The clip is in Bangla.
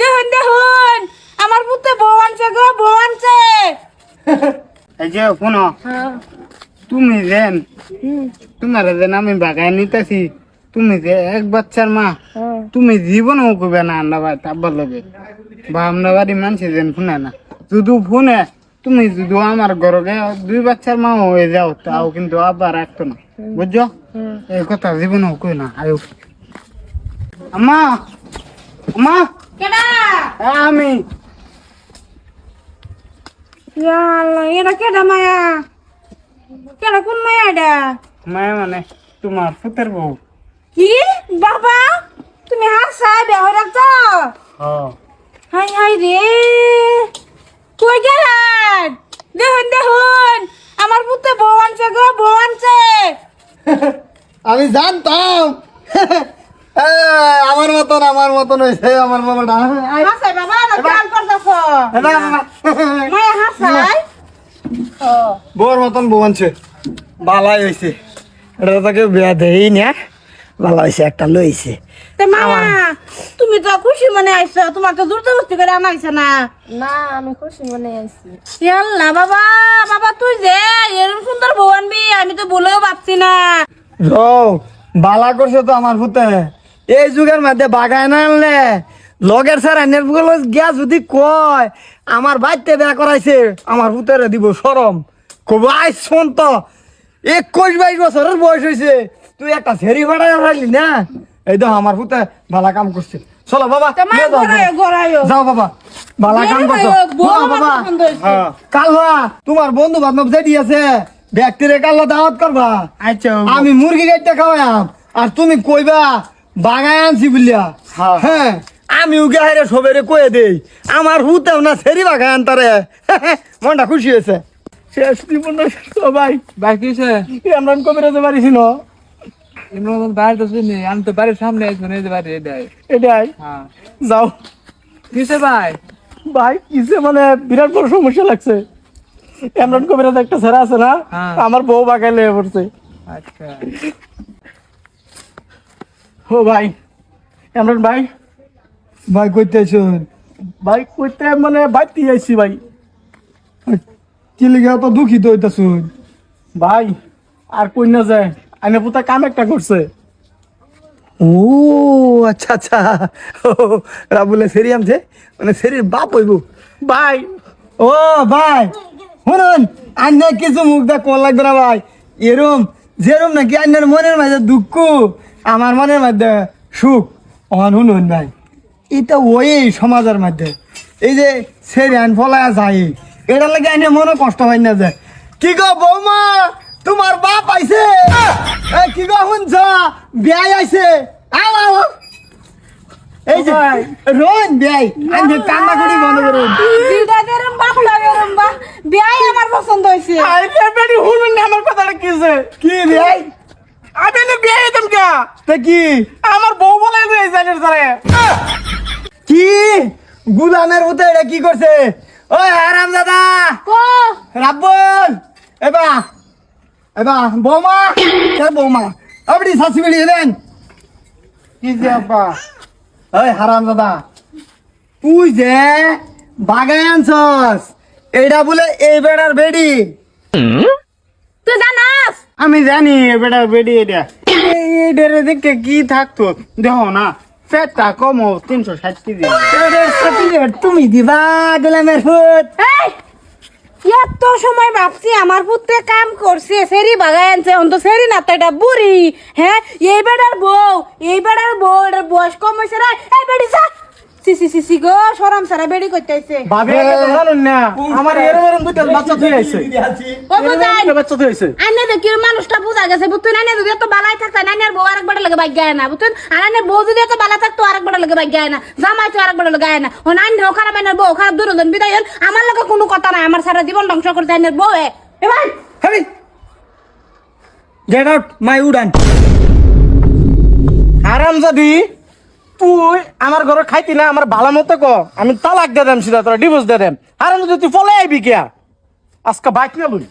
দেখুন দেখুন। আমার পুতে বউ আনছে গো বউ আনছে। এই যে শোনো। তুমি যেন তোমার যেন আমি বাগায় নিতেছি। তুমি যে এক বাচ্চার মা তুমি জীবনও করবে না আন্ডা ভাই তাব্বার লগে বা আমরা বাড়ি মানছি যেন শুনে না। শুধু ফোনে তুমি যদি আমার ঘরকে দুই বাচ্চার মা হয়ে যাও তাও কিন্তু আবার রাখতো না। বুঝছ? এই কথা জীবনও কই না আয়ু আম্মা আম্মা। কেডা এ আমি ইয়া আল্লাহ এটা কেডা মায়া কেডা কোন মায়া এটা মায়া মানে তোমার পুতের বউ কি বাবা তুমি হাসা বেহ রাখছো হ্যাঁ হাই হাই রে কই গেলেন দেখুন দেখুন আমার পুতে বউ আনছে গো বউ আনছে আমি জানতাম এ, আমার মতন আমার মতন হয়েছে আমার বাবাটা হাসাই বাবা না চাল করতেছ মায়া হাসাই বউর মতন বউ আনছে। বালাই হয়েছে এটা তাকে বিয়া দেই না। ভালো হয়েছে একটা লইছে তে মায়া তুমি তো খুশি মনে আইছো তোমার তো জোরজবস্তি করে আনাইছে না। না আমি খুশি মনে ইয়াল্লা বাবা বাবা তুই যে এরকম সুন্দর বউ আনবি আমি তো বলেও ভাবছি না। বালা করছে তো আমার পুতে এই যুগের মধ্যে বাগায় না আনলে লগের স্যার আইনেরগুলো গিয়া যদি কয় আমার বাড়িতে বিয়া করাইছে আমার পুতেরে দিব সরম কব আই শোন তো একুশ বাইশ বছরের বয়স হয়েছে তুই একটা ফেরি ভাড়ায় রাখলি না? এই দেখো আমার পুতে ভালা কাম করছে। চলো বাবা যাও, বাবা ভালা কাম করছ। বাবা হ্যাঁ। কালবা তোমার বন্ধু বান্ধব যেটি আছে ব্যক্তিরে কাল্লা দাওয়াত করবা। আচ্ছা আমি মুরগি গাইতে খাওয়াম আর তুমি কইবা বাগায় আনছি বুলিয়া। হ্যাঁ। হ্যাঁ। আমি উগে হাইরে সবেরে কয়ে দেই আমার হুতেও না সেরি বাগায় আনতারে মনটা খুশি হয়েছে। শেষ জীবন সবাই কবিরাজে পারিছি ন ইমরান বাইরে তো শুনি আমি তো বাড়ির সামনে আছি মানে এই বাড়ি এটাই এটাই? হ্যাঁ। যাও। কিসে ভাই? ভাই কিসে মানে বিরাট বড় সমস্যা লাগছে। এমরান কবিরাজ একটা ছেড়া আছে না? হ্যাঁ। আমার বউ বাগায় লেগে পড়ছে। আচ্ছা। ও ভাই এমরান ভাই? ভাই কইতে আছেন ভাই কইতে মানে বাইতে আইছি ভাই। কি লিগে তো দুঃখিত হইতাছুন? ভাই আর কই না যায় আইনে পুতা কাম একটা করছে। ও আচ্ছা আচ্ছা। রাবুলে সেরি আমছে মানে সেরির বাপ হইব। ভাই। ও ভাই শুনুন আন্না কিছু মুখ দা কোন লাগবে না ভাই। এরম যেরম নাকি আন্নার মনের মাঝে দুঃখ আমার মনের মধ্যে সুখ অন শুনুন ভাই এটা ওই সমাজের মধ্যে। এই যে সে সেরিয়ান ফলায়া যায় এটার লাগে আইনে মনে কষ্ট হয় না যে কি গো বৌমা তোমার বাপ আইছে? কি গো শুনছ? বিয়াই আইছে। আও আও এই যে রোন বিয়াই আমি কান্না করি বন্ধ করুন। দিদা গেরম বাপ গেরম বা বিয়াই আমার পছন্দ আরে বেটি আমার কথাটা কিছে কি বিয়াই? আমি না বিয়াই হইতাম কে তা কি? আমার বউ বলে রয়ে জানের সারে কি? গুলামের উতে এটা কি করছে? ওই হারাম দাদা। কো রাব্বল। এবা এবা বৌমা। কে বৌমা। আপনি শাশি বেড়ি এলেন? কি যে আব্বা। ওই হারাম দাদা। তুই যে বাগায় আনছস এইটা বলে এই বেড়ার বেড়ি। তুই জানাস? আমি জানি বেটা বেডি এটা। এই ডেরে দেখে কি থাকতো? দেখো না পেটটা কম তিনশো ষাট কেজি। তুমি দিবা গোলামের ফুট। এত সময় ভাবছি আমার পুত্রে কাম করছে সেরি বাগায় আনছে অন্ত সেরি না তো এটা বুড়ি হ্যাঁ? এই বেড়ার বউ এই বেড়ার বউ এটার বয়স কম হয়েছে রে। এই গো সরম সারা বেড়ি করতে আইছে ভাবে জানুন না। আমার এরম এরম দুইটা বাচ্চা থই আইছে ও বুঝাই। বাচ্চা থই আইছে আনে দেখি মানুষটা বুঝা গেছে বুঝতুন আনে যদি এত বালাই থাকতো নানের বউ আরেকবার লাগে বাইক গায় না বুঝতুন আর আনের বউ যদি এত বালা থাকতো আরেকবার লাগে বাইক গায় না। জামাই তো আরেকবার লাগে গায় না। ও নান ও খারাপ আনের বউ খারাপ দুরজন বিদায় হন। আমার লগে কোনো কথা নাই আমার সারা জীবন ধ্বংস করতে আনের বউ এ। এ ভাই! হেবি! গেট আউট মাই উডান আরাম যদি তুই আমার ঘরে খাইতি না, আমার ভালো মতো ক। আমি তালাক দিয়ে দেম সিধা, তোরা ডিভোর্স দিয়ে দেম। আরাম যদি তুই ফলে আইবি কিয়া? আজকে বাইক না লুই।